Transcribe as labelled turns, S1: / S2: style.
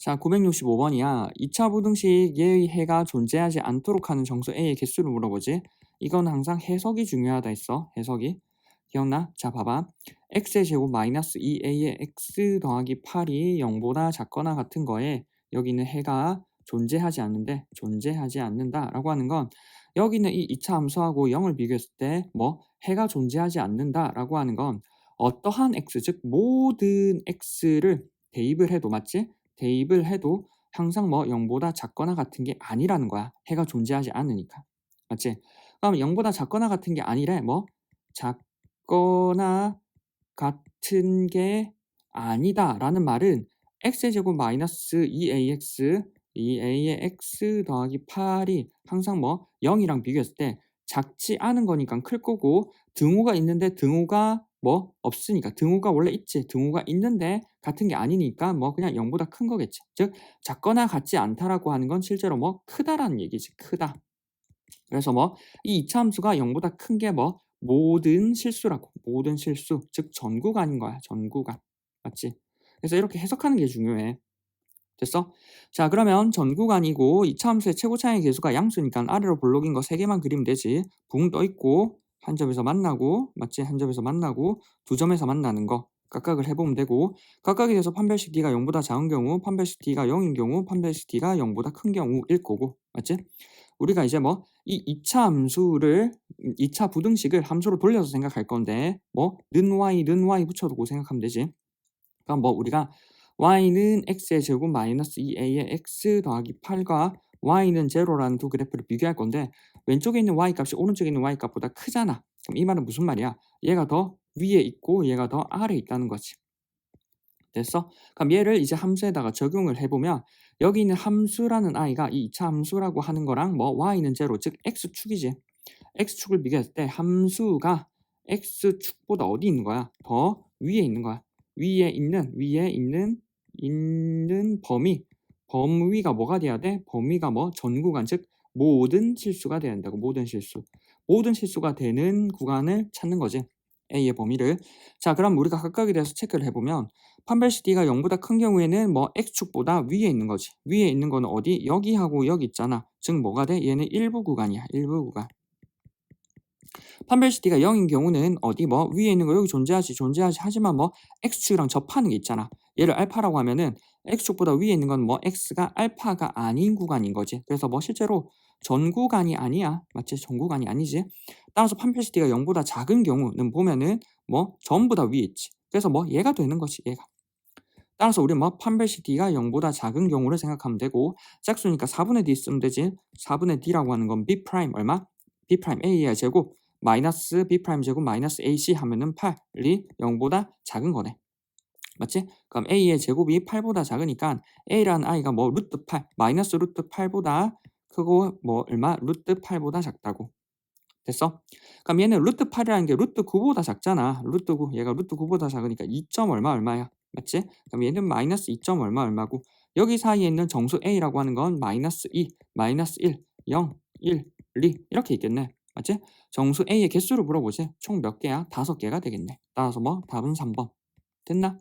S1: 자, 965번이야. 2차 부등식 예의 해가 존재하지 않도록 하는 정수 A의 개수를 물어보지. 이건 항상 해석이 중요하다 했어. 해석이. 기억나? 자, 봐봐. x의 제곱 마이너스 2a의 x 더하기 8이 0보다 작거나 같은 거에 여기는 해가 존재하지 않는데 존재하지 않는다라고 하는 건 여기는 이 2차 함수하고 0을 비교했을 때 뭐 해가 존재하지 않는다라고 하는 건 어떠한 x 즉 모든 x를 대입을 해도 맞지? 대입을 해도 항상 뭐 0보다 작거나 같은 게 아니라는 거야. 해가 존재하지 않으니까. 맞지? 그럼 0보다 작거나 같은 게 아니래. 뭐 작거나 같은 게 아니다라는 말은 x의 제곱 마이너스 2ax 2a의 x 더하기 8이 항상 뭐 0이랑 비교했을 때 작지 않은 거니까 클 거고 등호가 있는데 등호가 뭐 없으니까. 등호가 원래 있지. 등호가 있는데 같은 게 아니니까 뭐 그냥 0보다 큰 거겠지. 즉 작거나 같지 않다라고 하는 건 실제로 뭐 크다라는 얘기지. 크다. 그래서 뭐 이 이차함수가 0보다 큰 게 뭐 모든 실수라고. 모든 실수. 즉 전구간인 거야. 전구간 맞지? 그래서 이렇게 해석하는 게 중요해. 됐어? 자 그러면 전구간이고 이차함수의 최고 차이의 개수가 양수니까 아래로 볼록인 거 3개만 그리면 되지. 붕 떠있고 한 점에서 만나고 맞지? 한 점에서 만나고 두 점에서 만나는 거 각각을 해보면 되고 각각에 대해서 판별식 d가 0보다 작은 경우 판별식 d가 0인 경우 판별식 d가 0보다 큰 경우일 거고 맞지? 우리가 이제 뭐 이 2차 함수를 2차 부등식을 함수로 돌려서 생각할 건데 뭐는 y 는 y 붙여두고 생각하면 되지 그럼 뭐 우리가 y는 x의 제곱 마이너스 2a의 x 더하기 8과 y는 제로라는 두 그래프를 비교할 건데 왼쪽에 있는 y 값이 오른쪽에 있는 y 값보다 크잖아. 그럼 이 말은 무슨 말이야? 얘가 더 위에 있고 얘가 더 아래에 있다는 거지. 됐어? 그럼 얘를 이제 함수에다가 적용을 해보면 여기 있는 함수라는 i가 이 2차 함수라고 하는 거랑 뭐 y는 제로 즉 x축이지. x축을 비교했을 때 함수가 x축보다 어디 있는 거야? 더 위에 있는 거야. 위에 있는 위에 있는 있는 범위 범위가 뭐가 돼야 돼? 범위가 뭐? 전 구간 즉 모든 실수가 돼야 된다고 모든 실수. 모든 실수가 되는 구간을 찾는 거지. A의 범위를. 자 그럼 우리가 각각에 대해서 체크를 해보면 판별식 D가 0보다 큰 경우에는 뭐 X축보다 위에 있는 거지. 위에 있는 거는 어디? 여기하고 여기 있잖아. 즉 뭐가 돼? 얘는 일부 구간이야. 일부 구간. 판별식 D가 0인 경우는 어디? 뭐 위에 있는 거 여기 존재하지 존재하지. 하지만 뭐 X축이랑 접하는 게 있잖아 얘를 알파라고 하면은 X축보다 위에 있는 건 뭐 X가 알파가 아닌 구간인 거지. 그래서 뭐 실제로 전 구간이 아니야. 맞지 전 구간이 아니지. 따라서 판별식 D가 0보다 작은 경우는 보면은 뭐 전부 다 위에 있지. 그래서 뭐 얘가 되는 거지 얘가. 따라서 우리 뭐 판별식 D가 0보다 작은 경우를 생각하면 되고 짝수니까 4분의 D 쓰면 되지. 4분의 D라고 하는 건 B 프라임 얼마? B 프라임 A의 제곱. 마이너스 B 프라임 제곱 마이너스 AC 하면은 8이 0보다 작은 거네. 맞지? 그럼 A의 제곱이 8보다 작으니까 A라는 I가 뭐 루트 8 마이너스 루트 8보다 크고 뭐 얼마 루트 8보다 작다고. 됐어? 그럼 얘는 루트 8이라는 게 루트 9보다 작잖아. 루트 9 얘가 루트 9보다 작으니까 2점 얼마 얼마야. 맞지? 그럼 얘는 마이너스 2점 얼마 얼마고 여기 사이에 있는 정수 A라고 하는 건 마이너스 2, 마이너스 1, 0, 1, 2 이렇게 있겠네. 맞지? 정수 A의 개수를 물어보지. 총 몇 개야? 다섯 개가 되겠네. 따라서 뭐 답은 3번. 됐나?